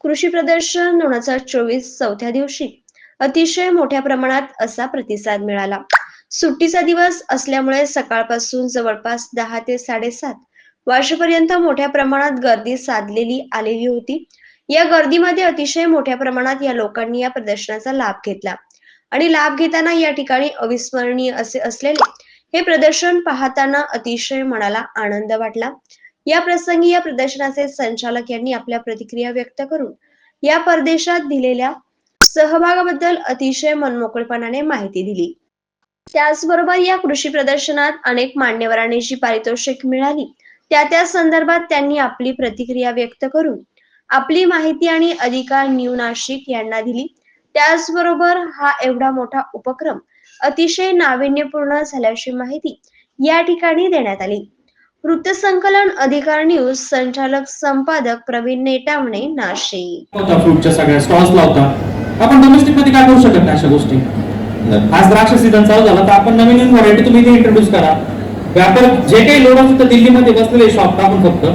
कृषी प्रदर्शन दोन हजार चोवीस चौथ्या दिवशी. अतिशय मोठ्या प्रमाणात असा प्रतिसाद मिळाला. सुट्टीचा दिवस असल्यामुळे सकाळपासून जवळपास दहा ते साडेसात वर्षपर्यंत मोठ्या प्रमाणात गर्दी साधलेली आलेली होती. या गर्दीमध्ये अतिशय मोठ्या प्रमाणात या लोकांनी या प्रदर्शनाचा लाभ घेतला. आणि लाभ घेताना या ठिकाणी अविस्मरणीय असे असलेले हे प्रदर्शन पाहताना अतिशय मनाला आनंद वाटला. या प्रसंगी या प्रदर्शनाचे संचालक यांनी आपल्या प्रतिक्रिया व्यक्त करून या परदेशात दिलेल्या सहभागाबद्दल अतिशय मनमोकळेपणाने माहिती दिली. त्याचबरोबर या कृषी प्रदर्शनात अनेक मान्यवरांनी जी पारितोषिक मिळाली त्या त्या संदर्भात त्यांनी आपली प्रतिक्रिया व्यक्त करून आपली माहिती आणि अधिकार न्यू नाशिक यांना दिली. त्याचबरोबर हा एवढा मोठा उपक्रम अतिशय नाविन्यपूर्ण झाल्याची माहिती या ठिकाणी देण्यात आली. वृत्तसंकलन अधिकार न्यूज संचालक संपादक प्रवीण नेटामणे नाशिक. होता फ्रूटच्या सगळ्या स्टॉल्स लावता? आपण डोमेस्टिकमध्ये काय करू शकत नाही अशा गोष्टी. आज द्राक्ष सीझन चालू झाला तर आपण नवीन नवीन व्हरायटी तुम्ही इथे इंट्रोड्यूस करा. व्यापार जे काही लोक असतात दिल्लीमध्ये बसलेले शॉप आपण फक्त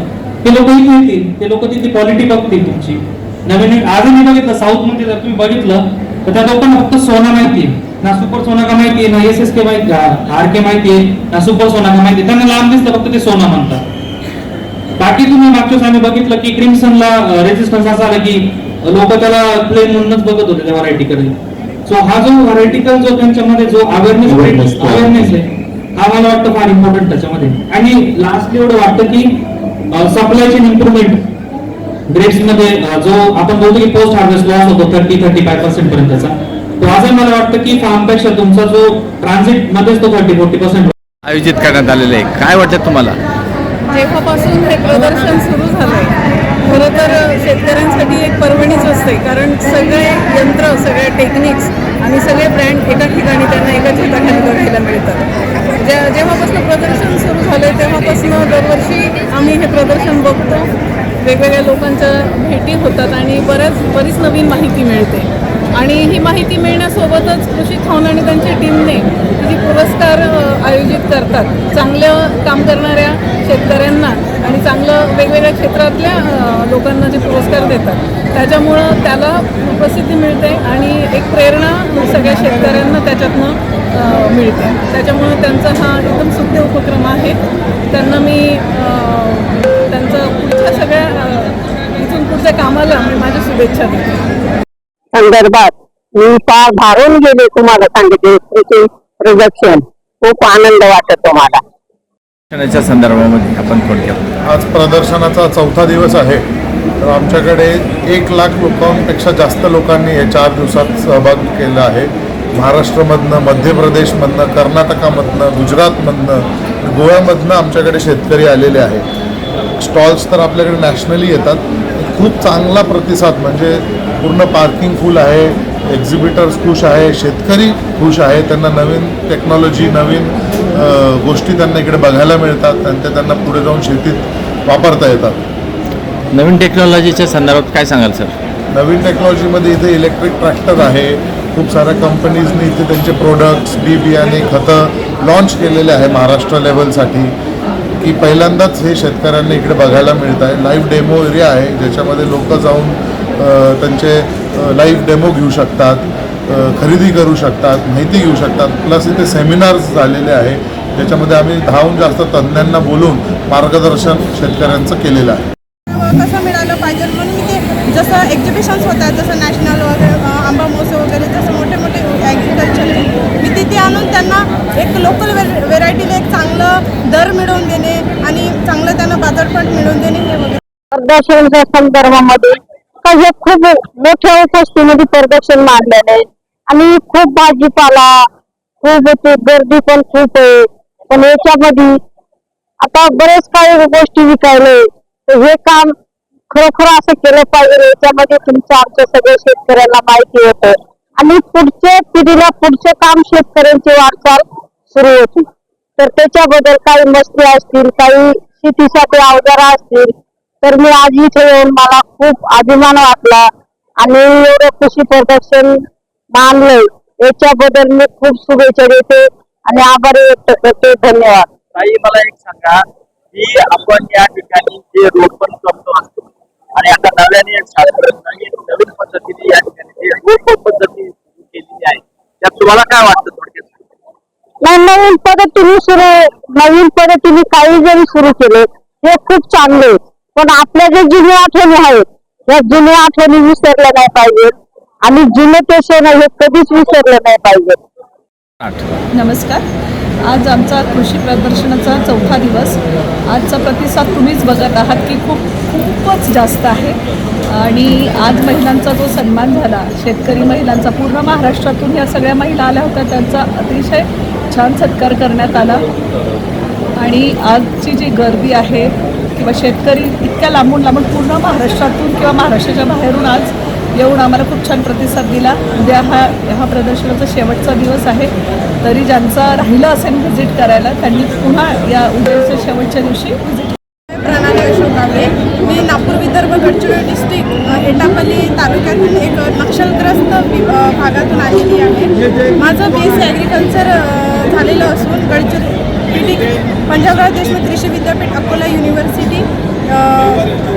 ते लोक इथे येतील ते लोक तिथली क्वालिटी बघतील तुमची. नवीन आजही मी बघितलं साऊथमध्ये जर तुम्ही बघितलं तर त्या लोकांना फक्त सोना माहिती ना सुपर सोना का माहिती ना एस एस के माहिती आर के माहिती ना सुपर सोना का माहिती त्यांना लांब दिसतं फक्त ते सोना म्हणतात. बाकी तुम्ही मागच्या आम्ही बघितलं की क्रिम्सनला रेजिस्टन्स असा आला की लोक त्याला प्लेन म्हणूनच बघत होते त्या व्हरायटीकडे सो हा जो व्हरायटिकल जो त्यांच्यामध्ये जो अवेअरनेस तो. अवेअरनेस आहे हा मला वाटतं फार इम्पॉर्टंट त्याच्यामध्ये. आणि लास्टली एवढं वाटतं की सप्लाय चेन इम्प्रुव्हमेंट ग्रेप्समध्ये अं, जो आपण बोलतो की पोस्ट हार्वेस्ट लॉस होतो थर्टी थर्टी फाय पर्सेंट पर्यंतचा. तो आजही मला वाटतं की फार्मपेक्षा तुमचा जो ट्रान्झिट मध्येच तो थर्टी फोर्टी पर्सेंट आयोजित करण्यात आलेले आहे. काय वाटतं तुम्हाला? जेव्हापासून हे प्रदर्शन सुरू झालंय खरं तर शेतकऱ्यांसाठी एक पर्वणीच असते कारण सगळे यंत्र सगळे टेक्निक्स आणि सगळे ब्रँड एका ठिकाणी त्यांना एकाच हाताखाली बघायला मिळतात. जे जेव्हापासून प्रदर्शन सुरू झालंय तेव्हापासून दरवर्षी आम्ही हे प्रदर्शन बघतो. वेगवेगळ्या लोकांच्या भेटी होतात आणि बऱ्याच बरीच नवीन माहिती मिळते. आणि ही माहिती मिळण्यासोबतच कृषी खाऊन आणि त्यांच्या टीमने जी पुरस्कार आयोजित करतात. चांगलं काम करणाऱ्या शेतकऱ्यांना आणि चांगलं वेगवेगळ्या क्षेत्रातल्या लोकांना जे पुरस्कार देतात. त्याच्यामुळं त्याला प्रसिद्धी मिळते आणि एक प्रेरणा सगळ्या शेतकऱ्यांना त्याच्यातनं मिळते. त्याच्यामुळं त्यांचा हा एकदम सुद्ध उपक्रम आहे. त्यांना मी त्यांचं पुढच्या सगळ्या इथून पुढच्या कामाला मी माझ्या शुभेच्छा देते. संदर्भात मी फार भारून गेले तुम्हाला सांगितले कृषी प्रदर्शन खूप आनंद वाटतो मला शिक्षणाच्या संदर्भामध्ये आपण थोडक्यात आज प्रदर्शनाचा चौथा दिवस आहे. तर आमच्याकडे एक लाख लोकांपेक्षा जास्त लोकांनी या चार दिवसात सहभाग केला आहे. महाराष्ट्रामधनं मध्य प्रदेशमधनं कर्नाटकामधनं गुजरातमधनं गोव्यामधनं आमच्याकडे शेतकरी आलेले आहेत. स्टॉल्स तर आपल्याकडे नॅशनली येतात. खूप चांगला प्रतिसाद म्हणजे पूर्ण पार्किंग फुल आहे एक्झिबिटर्स खुश आहे शेतकरी खुश आहे त्यांना नवीन टेक्नॉलॉजी नवीन गोष्टी त्यांना इकडे बघायला मिळतात आणि ते त्यांना पुढे जाऊन शेतीत वापरता येतात. नवीन टेक्नॉलॉजीच्या संदर्भात काय सांगाल सर? नवीन टेक्नॉलॉजीमध्ये इथे इलेक्ट्रिक ट्रॅक्टर आहे. खूप साऱ्या कंपनीजनी इथे त्यांचे प्रोडक्ट्स बी बियाणे खतं लॉन्च केलेले आहे महाराष्ट्र लेवलसाठी की पहिल्यांदाच हे शेतकऱ्यांना इकडे बघायला मिळत आहे. लाईव्ह डेमो एरिया आहे ज्याच्यामध्ये लोक जाऊन त्यांचे लाईव्ह डेमो घेऊ शकतात खरेदी करू शकतात माहिती घेऊ शकतात. प्लस इथे सेमिनार्स झालेले आहे ज्याच्यामध्ये आम्ही दहाहून जास्त तज्ज्ञांना बोलून मार्गदर्शन शेतकऱ्यांचं केलेलं आहे. कसं मिळालं पाहिजे म्हणून मी ते जसं एक्झिबिशन्स होतात जसं नॅशनल वगैरे आंबा महोत्सव वगैरे जसं मोठे मोठे ॲग्रिकल्चर मी तिथे आणून त्यांना एक लोकल व्हे व्हेरायटीला एक चांगलं दर मिळवून देणे आणि चांगलं त्यांना बाजारपेठ मिळवून देणे हे वगैरे. संदर्भामध्ये का हे खूप मोठ्या उपस्थितीमध्ये प्रदर्शन मांडलेलं आहे. आणि खूप भाजीपाला खूप ते गर्दी पण खूप आहे. पण याच्यामध्ये आता बरेच काही गोष्टी विकायले तर हे काम खरोखर असं केलं पाहिजे. याच्यामध्ये तुमचं आमच्या सगळ्या शेतकऱ्यांना माहिती होतं. आणि पुढच्या पिढीला पुढचं काम शेतकऱ्यांची वाटचाल सुरू होती. तर त्याच्याबद्दल काही मस्ती असतील काही शेतीसाठी अवजारा असतील तर मी आज इथे येऊन मला खूप अभिमान वाटला आणि एवढं कृषी प्रदर्शन मानलंय. याच्याबद्दल मी खूप शुभेच्छा देते आणि आभार व्यक्त करते. धन्यवाद. ताई मला एक सांगा. की आपण या ठिकाणी जे रोपण करतो असतो आणि आता नव्याने एक शास्त्रज्ञ एक नवीन पद्धतीने या ठिकाणी जी पद्धती केलेली आहे त्यात तुम्हाला काय वाटतं थोडक्यात? नाही नवीन पद्धतीने सुरू नवीन पद्धतीने काही जरी सुरू केले हे खूप चांगले पण आपल्या जे जुन्या आठवणी आहेत या जुन्या आठवणी विसरल्या नाही पाहिजे आणि जुने ते सण हे कधीच विसरले नाही पाहिजे नमस्कार. आज आमचा कृषी प्रदर्शनाचा चौथा दिवस. आजचा प्रतिसाद तुम्हीच बघत आहात की खूप खूपच जास्त आहे. आणि आज महिलांचा जो सन्मान झाला शेतकरी महिलांचा पूर्ण महाराष्ट्रातून या सगळ्या महिला आल्या होत्या त्यांचा अतिशय छान सत्कार करण्यात आला. आणि आजची जी गर्दी आहे किंवा शेतकरी इतक्या लांबून लांबून पूर्ण महाराष्ट्रातून किंवा महाराष्ट्राच्या बाहेरून आज येऊन आम्हाला खूप छान प्रतिसाद दिला. उद्या हा हा प्रदर्शनाचा शेवटचा दिवस आहे. तरी ज्यांचा राहिलं असेल व्हिजिट करायला त्यांनी पुन्हा या उद्याच्या शेवटच्या दिवशी व्हिजिट प्रणाली अशोक कांबळे मी नागपूर विदर्भ गडचिरोली डिस्ट्रिक्ट एटापल्ली तालुक्यातून एक नक्षलग्रस्त भागातून आलेली आहे. माझं बी एस ॲग्रिकल्चर झालेलं असून Gadchiroli P Panjabrao Deshmukh Krishi Vidyapeeth Akola university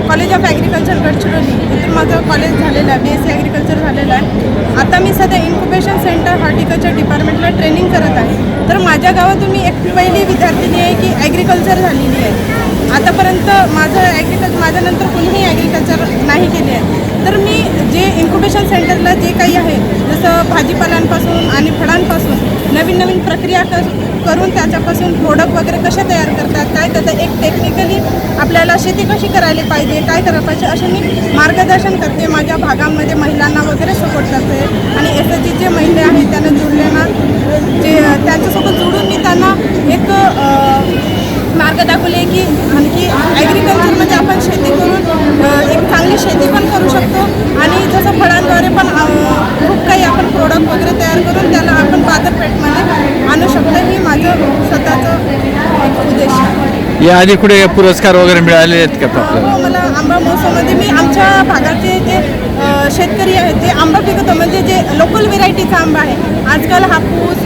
college of agriculture Gadchiroli इथून माझं कॉलेज झालेलं आहे बी एस सी ॲग्रिकल्चर झालेलं आहे. आता मी सध्या इन्क्युबेशन सेंटर हॉर्टिकल्चर डिपार्टमेंटला ट्रेनिंग करत आहे. तर माझ्या गावातून मी एक पहिली विद्यार्थिनी आहे की ॲग्रिकल्चर झालेली आहे. आतापर्यंत माझं ॲग्रिकल्चर माझ्यानंतर कोणीही ॲग्रिकल्चर नाही केले आहे. तर मी जे इन्क्युबेशन सेंटरला जे काही आहे जसं भाजीपाल्यांपासून आणि फळांपासून नवीन नवीन प्रक्रिया क करून त्याच्यापासून प्रोडक्ट वगैरे कसे तयार करतात काय करतात एक टेक्निकली आपल्याला शेती कशी करायला पाहिजे काय करायला पाहिजे असे मी मार्गदर्शन करते. माझ्या भागामध्ये महिलांना वगैरे सपोर्ट करते. आणि एस एच जे महिला आहेत त्यांना जुळल्याना जे त्यांच्यासोबत जुळून मी त्यांना एक दाखवले की आणखी ॲग्रिकल्चरमध्ये आपण शेती करून एक चांगली शेती पण करू शकतो. आणि जसं फळांद्वारे पण खूप काही आपण प्रोडक्ट वगैरे तयार करून त्याला आपण बाजारपेठमध्ये आणू शकतो. ही माझं स्वतःचं उद्देश आहे. या आधी कुठे पुरस्कार वगैरे मिळालेले आहेत का आपल्याला हो मला आंबा महोत्सवमध्ये मी आमच्या भागाचे जे शेतकरी आहेत ते आंबा पिकवतो. म्हणजे जे लोकल व्हेरायटीचा आंबा आहे. आजकाल हापूस